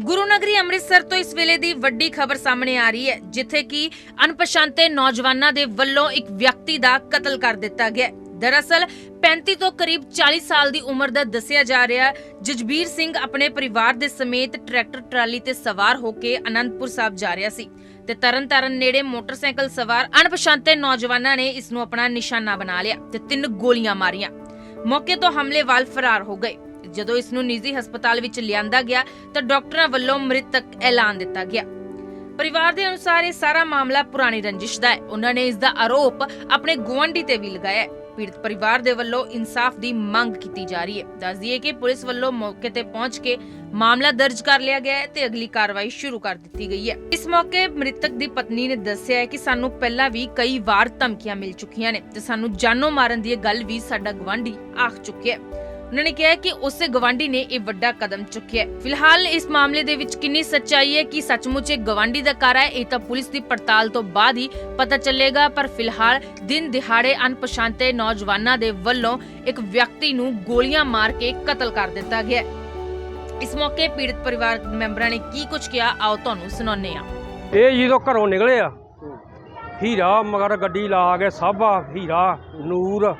ਗੁਰੂ ਨਗਰੀ ਅੰਮ੍ਰਿਤਸਰ ਤੋਂ ਇਸ ਵੇਲੇ ਦੀ ਵੱਡੀ ਖਬਰ ਸਾਹਮਣੇ ਆ ਰਹੀ ਹੈ, ਜਿੱਥੇ ਕਿ ਅਣਪਛਾਤੇ ਨੌਜਵਾਨਾਂ ਦੇ ਵੱਲੋਂ ਇੱਕ ਵਿਅਕਤੀ ਦਾ ਕਤਲ ਕਰ ਦਿੱਤਾ ਗਿਆ ਦਰਅਸਲ 35 ਤੋਂ ਕਰੀਬ 40 ਸਾਲ ਦੀ ਉਮਰ ਦਾ ਦੱਸਿਆ ਜਾ ਰਿਹਾ ਹੈ। ਜਜਬੀਰ ਸਿੰਘ ਆਪਣੇ ਪਰਿਵਾਰ ਦੇ ਸਮੇਤ ਟਰੈਕਟਰ, ਟਰਾਲੀ ਤੇ ਸਵਾਰ ਹੋ ਕੇ ਅਨੰਦਪੁਰ ਸਾਹਿਬ ਜਾ ਰਿਹਾ ਸੀ ਤੇ ਤਰਨਤਾਰਨ ਨੇੜੇ ਮੋਟਰਸਾਈਕਲ ਸਵਾਰ ਅਣਪਛਾਤੇ ਨੌਜਵਾਨਾਂ ਨੇ ਇਸ ਨੂੰ ਆਪਣਾ ਨਿਸ਼ਾਨਾ ਬਣਾ ਲਿਆ ਤੇ ਤਿੰਨ ਗੋਲੀਆਂ ਮਾਰੀਆਂ। ਮੌਕੇ ਤੋਂ ਹਮਲੇ ਵਾਲ ਫਰਾਰ ਹੋ ਗਏ। ਜਦੋਂ ਇਸ ਨੂੰ ਨਿੱਜੀ ਹਸਪਤਾਲ ਵਿੱਚ ਲਿਆਂਦਾ ਗਿਆ ਤਾਂ ਡਾਕਟਰਾਂ ਵੱਲੋਂ ਮ੍ਰਿਤਕ ਐਲਾਨ ਦਿੱਤਾ ਗਿਆ। ਪਰਿਵਾਰ ਦੇ ਅਨੁਸਾਰ ਇਹ ਸਾਰਾ ਮਾਮਲਾ ਪੁਰਾਣੀ ਰੰਜਿਸ਼ ਦਾ ਹੈ। ਉਹਨਾਂ ਨੇ ਇਸ ਦਾ ਆਰੋਪ ਆਪਣੇ ਗੁਆਂਢੀ ਤੇ ਵੀ ਲਗਾਇਆ ਪੀੜਤ ਪਰਿਵਾਰ ਦੇ ਵੱਲੋਂ ਇਨਸਾਫ ਦੀ ਮੰਗ ਕੀਤੀ ਜਾ ਰਹੀ ਹੈ। ਦੱਸ ਦਈਏ ਕਿ ਪੁਲਿਸ ਵੱਲੋਂ ਮੌਕੇ ਤੇ ਪਹੁੰਚ ਕੇ ਮਾਮਲਾ ਦਰਜ ਕਰ ਲਿਆ ਗਿਆ ਹੈ ਤੇ ਅਗਲੀ ਕਾਰਵਾਈ ਸ਼ੁਰੂ ਕਰ ਦਿੱਤੀ ਗਈ ਹੈ। ਇਸ ਮੌਕੇ ਮ੍ਰਿਤਕ ਦੀ ਪਤਨੀ ਨੇ ਦੱਸਿਆ ਹੈ ਕਿ ਸਾਨੂੰ ਪਹਿਲਾਂ ਵੀ ਕਈ ਵਾਰ ਧਮਕੀਆਂ ਮਿਲ ਚੁੱਕੀਆਂ ਨੇ ਤੇ ਸਾਨੂੰ ਜਾਨੋਂ ਮਾਰਨ ਦੀ ਇਹ ਗੱਲ ਵੀ ਸਾਡਾ ਗਵਾਂਢੀ ਆਖ ਚੁੱਕਿਆ ਹੈ। ਉਹਨਾਂ ਨੇ ਕਿਹਾ ਕਿ ਉਸੇ ਗਵਾਂਢੀ ਨੇ ਇਹ ਵੱਡਾ ਕਦਮ ਚੁੱਕਿਆ ਹੈ। ਫਿਲਹਾਲ ਇਸ ਮਾਮਲੇ ਦੇ ਵਿੱਚ ਕਿੰਨੀ ਸੱਚਾਈ ਹੈ ਕਿ ਸੱਚਮੁੱਚ ਇਹ ਗਵਾਂਢੀ ਦਾ ਕਾਰਾ ਹੈ ਇਹ ਤਾਂ ਪੁਲਿਸ ਦੀ ਪੜਤਾਲ ਤੋਂ ਬਾਅਦ ਹੀ ਪਤਾ ਚੱਲੇਗਾ ਪਰ ਫਿਲਹਾਲ ਦਿਨ ਦਿਹਾੜੇ ਅਣਪਛਾਤੇ ਨੌਜਵਾਨਾਂ ਦੇ ਵੱਲੋਂ ਇੱਕ ਵਿਅਕਤੀ ਨੂੰ ਗੋਲੀਆਂ ਮਾਰ ਕੇ ਕਤਲ ਕਰ ਦਿੱਤਾ ਗਿਆ। ਇਸ ਮੌਕੇ ਪੀੜਤ ਪਰਿਵਾਰ ਮੈਂਬਰਾਂ ਨੇ ਕੀ ਕੁਝ ਕਿਹਾ ਆਓ ਤੁਹਾਨੂੰ ਸੁਣਾਉਂਦੇ ਹਾਂ। ਇਹ ਜਦੋਂ ਘਰੋਂ ਨਿਕਲੇ ਆ ਹੀਰਾ ਮਗਰ ਗੱਡੀ ਲਾ ਕੇ ਸਾਬਾ ਹੀਰਾ ਨੂਰ।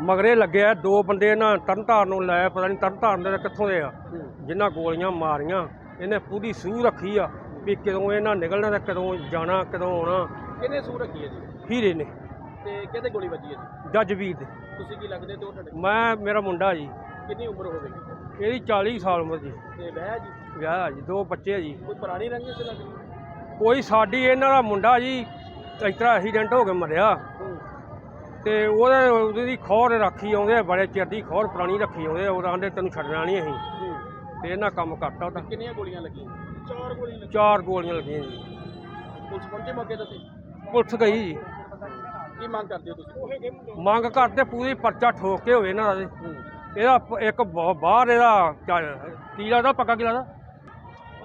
ਮਗਰੇ ਲੱਗਿਆ ਦੋ ਬੰਦੇ ਨਾ ਤਰਨਤਾਰਨ ਨੂੰ ਲੈ ਪਤਾ ਨਹੀਂ ਤਰਨਤਾਰਨ ਦੇ ਕਿੱਥੋਂ ਦੇ ਆ ਜਿਨ੍ਹਾਂ ਗੋਲੀਆਂ ਮਾਰੀਆਂ। ਇਹਨੇ ਪੂਰੀ ਸੂਹ ਰੱਖੀ ਆ ਵੀ ਕਦੋਂ ਇਹਨਾਂ ਨਿਕਲਣਾ ਤੇ ਕਦੋਂ ਜਾਣਾ ਕਦੋਂ ਆਉਣਾ। ਕਿਹਨੇ ਸੂ ਰੱਖੀ ਹੈ ਜੀ? ਹੀਰੇ ਨੇ। ਤੇ ਕਿਹਦੇ ਗੋਲੀ ਵੱਜੀ ਹੈ ਜੀ? ਜੱਜ ਵੀਰ ਦੇ। ਤੁਸੀਂ ਕੀ ਲੱਗਦੇ ਤੇ ਉਹ ਤੁਹਾਡੇ ਮੈਂ ਮੇਰਾ ਮੁੰਡਾ ਜੀ। ਕਿੰਨੀ ਉਮਰ ਹੋਵੇਗੀ? ਇਹਦੀ 40 ਸਾਲ ਉਮਰ ਜੀ। ਤੇ ਵਿਆਹ ਜੀ? ਵਿਆਹ ਆ ਜੀ ਦੋ ਬੱਚੇ ਆ ਜੀ। ਕੋਈ ਪੁਰਾਣੀ ਰੰਜਿਸ਼ ਲੱਗਦੀ? ਕੋਈ ਸਾਡੀ ਇਹਨਾਂ ਦਾ ਮੁੰਡਾ ਜੀ ਇਸ ਤਰ੍ਹਾਂ ਐਕਸੀਡੈਂਟ ਹੋ ਕੇ ਮਰਿਆ। ਤੇ ਉਹਦੇ ਉਹਦੀ ਖੌਰ ਰੱਖੀ ਆਉਂਦੇ ਆ, ਬੜੇ ਚਿਰ ਦੀ ਖੌਰ ਪੁਰਾਣੀ ਰੱਖੀ ਆਉਂਦੇ ਆ, ਉਹ ਆਂਦੇ ਤੈਨੂੰ ਛੱਡਣਾ ਨਹੀਂ ਅਸੀਂ। ਤੇ ਇਹਨਾਂ ਕੰਮ ਕਰਤਾ ਉਹਦਾ। ਕਿੰਨੀਆਂ ਗੋਲੀਆਂ ਲੱਗੀਆਂ? ਚਾਰ ਗੋਲੀਆਂ ਲੱਗੀਆਂ। ਚਾਰ ਗੋਲੀਆਂ ਲੱਗੀਆਂ ਜੀ। ਪੁਲਿਸ ਪਹੁੰਚੇ ਮੌਕੇ ਤੇ? ਪੁਲਿਸ ਗਈ ਜੀ। ਕੀ ਮੰਗ ਕਰਦੇ ਹੋ ਤੁਸੀਂ? ਮੰਗ ਕਰਦੇ ਪੂਰੀ ਪਰਚਾ ਠੋਕ ਕੇ ਹੋਵੇ ਇਹਨਾਂ ਦਾ ਤੇ। ਇਹਦਾ ਪ- ਇੱਕ ਬ- ਬਾਹਰ ਇਹਦਾ ਕੀ ਲੱਗਦਾ ਪੱਕਾ ਕੀ ਲੱਗਦਾ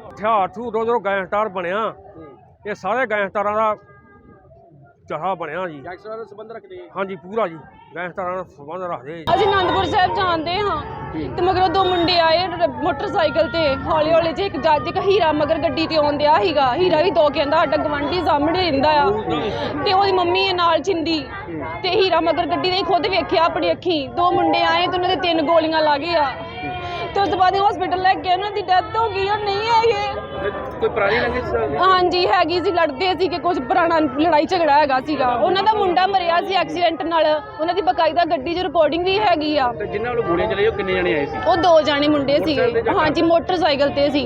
ਹਥਿਆਰ ਥੂ ਦੋ ਦੋ ਗੈਂਗਸਟਰ ਬਣਿਆ। ਇਹ ਸਾਰੇ ਗੈਂਗਸਟਰਾਂ ਦਾ ਚਾਹਾ ਬਣਿਆ ਜੀ। ਗੈਂਗਸਟਰਾਂ ਨਾਲ ਸੰਬੰਧ ਰੱਖਦੇ ਆ। ਹਾਂਜੀ ਪੂਰਾ ਜੀ। ਗੈਂਗਸਟਰਾਂ ਨਾਲ ਸੰਬੰਧ ਰੱਖਦੇ ਜੀ। ਅਸੀਂ ਆਨੰਦਪੁਰ ਸਾਹਿਬ ਜਾਂਦੇ ਹਾਂ ਤੇ ਮਗਰੋਂ ਦੋ ਮੁੰਡੇ ਆਏ ਰ- ਮੋਟਰਸਾਈਕਲ ਤੇ। ਹੌਲੀ ਹੌਲੀ ਜੇ ਇੱਕ ਜੱਜ ਇੱਕ ਹੀਰਾ ਮਗਰ ਗੱਡੀ ਤੇ ਆਉਂਦਿਆ ਸੀਗਾ ਹੀਰਾ ਵੀ ਦੋ ਕਹਿੰਦਾ ਸਾਡਾ ਗਵੰਡੀ ਸਾਹਮਣੇ ਰਹਿੰਦਾ ਆ। ਤੇ ਉਹਦੀ ਮੰਮੀ ਹੈ ਨਾਲ ਚਿੰਦੀ ਤੇ ਹੀਰਾ ਮਗਰ ਗੱਡੀ ਨੇ ਖੁਦ ਵੇਖਿਆ ਆਪਣੀ ਅੱਖੀ। ਦੋ ਮੁੰਡੇ ਆਏ ਤੇ ਉਹਨਾਂ ਦੇ ਤਿੰਨ ਗੋਲੀਆਂ ਲੱਗੇ ਆ ਤੇ ਉਸ ਤੋਂ ਬਾਅਦ ਹਸਪੀਟਲ ਲੈ ਕੇ ਗਏ, ਉਹਨਾਂ ਦੀ ਡੈਥ ਹੋ ਗਈ ਉਹ ਨਹੀਂ ਹੈਗੇ ਕੋਈ ਪੁਰਾਣੀ ਰੰਜਿਸ਼ ਹਾਂਜੀ ਹੈਗੀ ਸੀ ਲੜਦੇ ਸੀ ਕਿ ਕੁਝ ਪੁਰਾਣਾ ਲੜਾਈ ਝਗੜਾ ਹੈਗਾ ਸੀਗਾ। ਉਹਨਾਂ ਦਾ ਮੁੰਡਾ ਮਰਿਆ ਸੀ ਐਕਸੀਡੈਂਟ ਨਾਲ। ਉਹਨਾਂ ਦੀ ਬਕਾਇਦਾ ਗੱਡੀ 'ਚ ਰਿਕਾਰਡਿੰਗ ਵੀ ਹੈਗੀ ਆ। ਤੇ ਜਿਨ੍ਹਾਂ ਵੱਲੋਂ ਗੋਲੀਆਂ ਚਲਾਈ ਉਹ ਕਿੰਨੇ ਜਣੇ ਆਏ ਸੀ? ਉਹ ਦੋ ਜਾਣੇ ਮੁੰਡੇ ਸੀਗੇ। ਹਾਂਜੀ ਮੋਟਰਸਾਈਕਲ ਤੇ ਸੀ।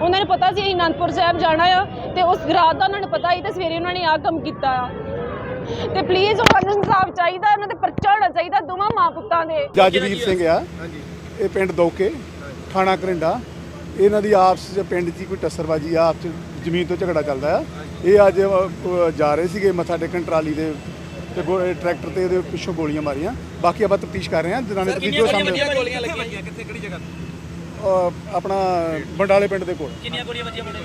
ਉਹਨਾਂ ਨੂੰ ਪਤਾ ਸੀ ਅਸੀਂ ਅਨੰਦਪੁਰ ਸਾਹਿਬ ਜਾਣਾ ਆ ਤੇ ਉਸ ਰਾਤ ਦਾ ਉਹਨਾਂ ਨੂੰ ਪਤਾ ਸੀ ਤੇ ਸਵੇਰੇ ਉਹਨਾਂ ਨੇ ਆਹ ਕੰਮ ਕੀਤਾ ਆ। ਤੇ ਪਲੀਜ਼ ਉਹਨਾਂ ਨੂੰ ਇਨਸਾਫ ਚਾਹੀਦਾ ਉਹਨਾਂ ਤੇ ਪਰਚਾ ਹੋਣਾ ਚਾਹੀਦਾ ਦੋਵਾਂ ਮਾਂ ਪੁੱਤਾਂ ਦੇ। ਜੱਜਵੀਰ ਸਿੰਘ ਆ। ਇਹ ਪਿੰਡ ਦੋਕੇ ਥਾਣਾ ਕਰਿੰਡਾ ਇਹਨਾਂ ਦੀ ਆਪਸ ਚ ਪਿੰਡ 'ਚ ਕੋਈ ਟੱਸਰਬਾਜੀ ਆ ਆਪਸ 'ਚ ਜ਼ਮੀਨ ਤੋਂ ਝਗੜਾ ਚੱਲਦਾ ਆ। ਇਹ ਅੱਜ ਅ, ਜਾ ਰਹੇ ਸੀਗੇ ਮੱਥਾ ਟੇਕਣ ਟਰਾਲੀ ਦੇ ਤੇ ਗੋ- ਇਹ ਟਰੈਕਟਰ ਤੇ ਇਹਦੇ ਪਿੱਛੋਂ ਗੋਲੀਆਂ ਮਾਰੀਆਂ। ਬਾਕੀ ਆਪਾਂ ਤਫਤੀਸ਼ ਕਰ ਰਹੇ ਹਾਂ ਦਿਨਾਨੇ ਤਫਤੀਸ਼ ਜੋ ਸਾਹਮਣੇ ਗੋਲੀਆਂ ਲੱਗੀਆਂ ਕਿੱਥੇ ਕਿਹੜੀ ਜਗ੍ਹਾ? ਅ, ਆਪਣਾ ਬੰਡਾਲੇ ਪਿੰਡ ਦੇ ਕੋਲ। ਕਿੰਨੀਆਂ ਗੋਲੀਆਂ ਵੱਜੀਆਂ ਮੁੰਡੇ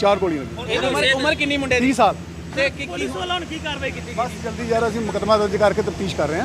ਚਾਰ ਗੋਲੀਆਂ ਲੱਗੀਆਂ ਉਮਰ ਉਮਰ ਕਿੰਨੀ ਮੁੰਡੇ 30 ਸਾਲ। ਤੇ ਕੀ ਪੁਲਿਸ ਵਾਲਿਆਂ ਨੇ ਕੀ ਕਾਰਵਾਈ ਕੀਤੀ ਬਸ ਜਲਦੀ ਯਾਰ ਅਸੀਂ ਮੁਕਦਮਾ ਦਰਜ ਕਰਕੇ ਤਫਤੀਸ਼ ਕਰ ਰਹੇ ਹਾਂ।